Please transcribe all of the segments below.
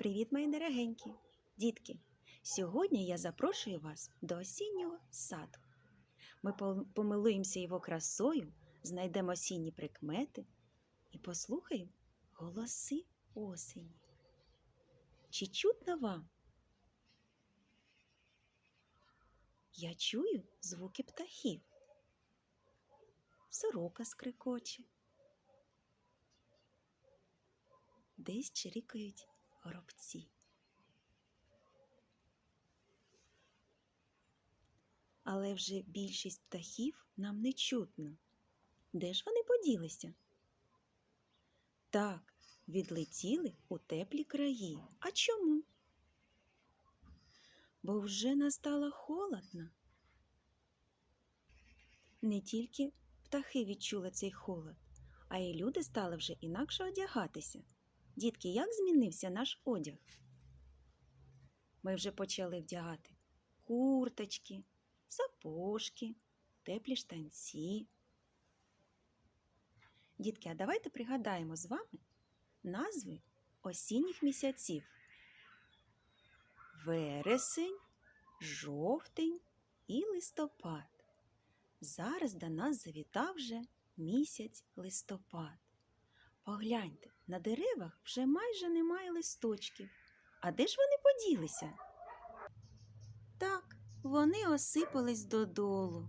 Привіт, мої дорогенькі! Дітки! Сьогодні я запрошую вас до осіннього саду. Ми помилуємося його красою, знайдемо осінні прикмети і послухаємо голоси осені. Чи чутно вам? Я чую звуки птахів. Сорока скрикоче. Десь чирікають горобці. Але вже більшість птахів нам не чутно. Де ж вони поділися? Так, відлетіли у теплі краї. А чому? Бо вже настало холодно. Не тільки птахи відчули цей холод, а й люди стали вже інакше одягатися. Дітки, як змінився наш одяг? Ми вже почали вдягати курточки, сапожки, теплі штанці. Дітки, а давайте пригадаємо з вами назви осінніх місяців. Вересень, жовтень і листопад. Зараз до нас завітав вже місяць листопад. Погляньте, на деревах вже майже немає листочків. А де ж вони поділися? Так, вони осипались додолу.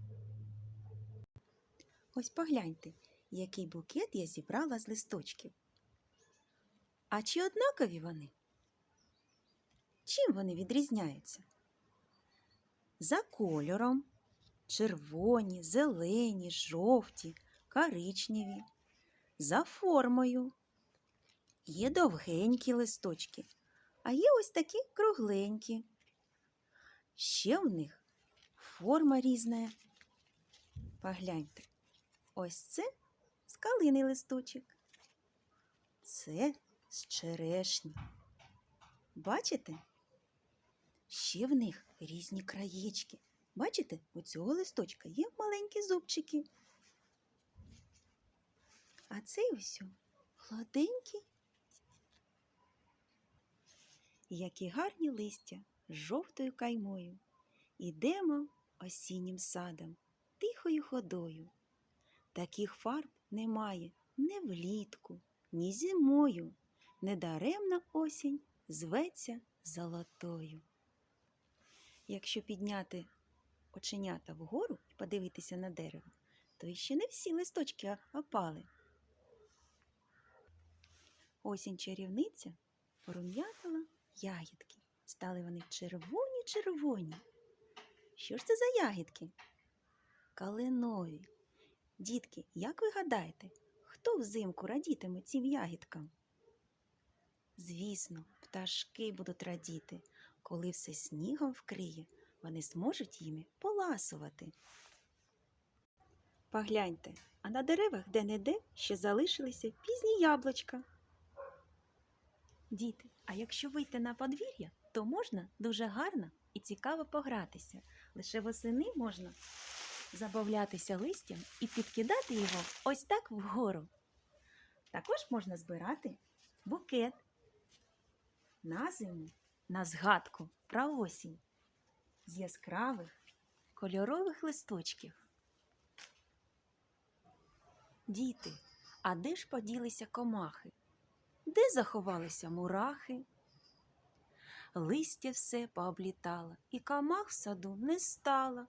Ось погляньте, який букет я зібрала з листочків. А чи однакові вони? Чим вони відрізняються? За кольором червоні, зелені, жовті, коричневі за формою. Є довгенькі листочки, а є ось такі кругленькі. Ще в них форма різна. Погляньте, ось це з калини листочок. Це з черешні. Бачите? Ще в них різні краєчки. Бачите, у цього листочка є маленькі зубчики. А цей ось гладенький. Які гарні листя з жовтою каймою. Ідемо осіннім садом, тихою ходою. Таких фарб немає ні влітку, ні зимою. Недаремна осінь зветься золотою. Якщо підняти оченята вгору і подивитися на дерево, то іще не всі листочки опали. Осінь чарівниця порум'ятила ягідки. Стали вони червоні-червоні. Що ж це за ягідки? Калинові. Дітки, як ви гадаєте, хто взимку радітиме цим ягідкам? Звісно, пташки будуть радіти, коли все снігом вкриє, вони зможуть їми поласувати. Погляньте, а на деревах де-не-де ще залишилися пізні яблучка. Діти, а якщо вийти на подвір'я, то можна дуже гарно і цікаво погратися. Лише восени можна забавлятися листям і підкидати його ось так вгору. Також можна збирати букет на зиму, на згадку про осінь з яскравих кольорових листочків. Діти, а де ж поділися комахи? Де заховалися мурахи? Листя все пооблітало, і комах в саду не стало.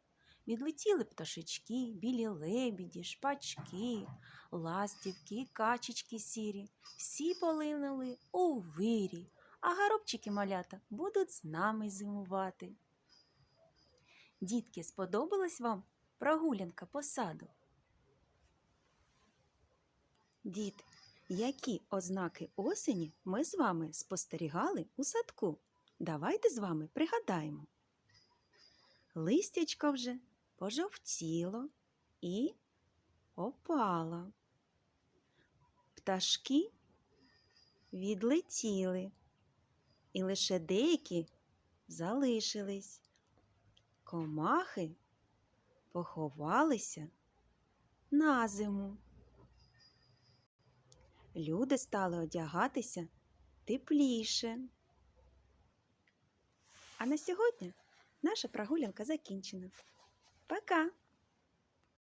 Відлетіли пташечки, білі лебіді, шпачки, ластівки качечки сірі. Всі полинули у вирі, а горобчики малята будуть з нами зимувати. Дітки, сподобалась вам прогулянка по саду? Діти, які ознаки осені ми з вами спостерігали у садку? Давайте з вами пригадаємо. Листячко вже пожовтіло і опало. Пташки відлетіли, і лише деякі залишились. Комахи поховалися на зиму люди стали одягатися тепліше. А на сьогодні наша прогулянка закінчена. Пока!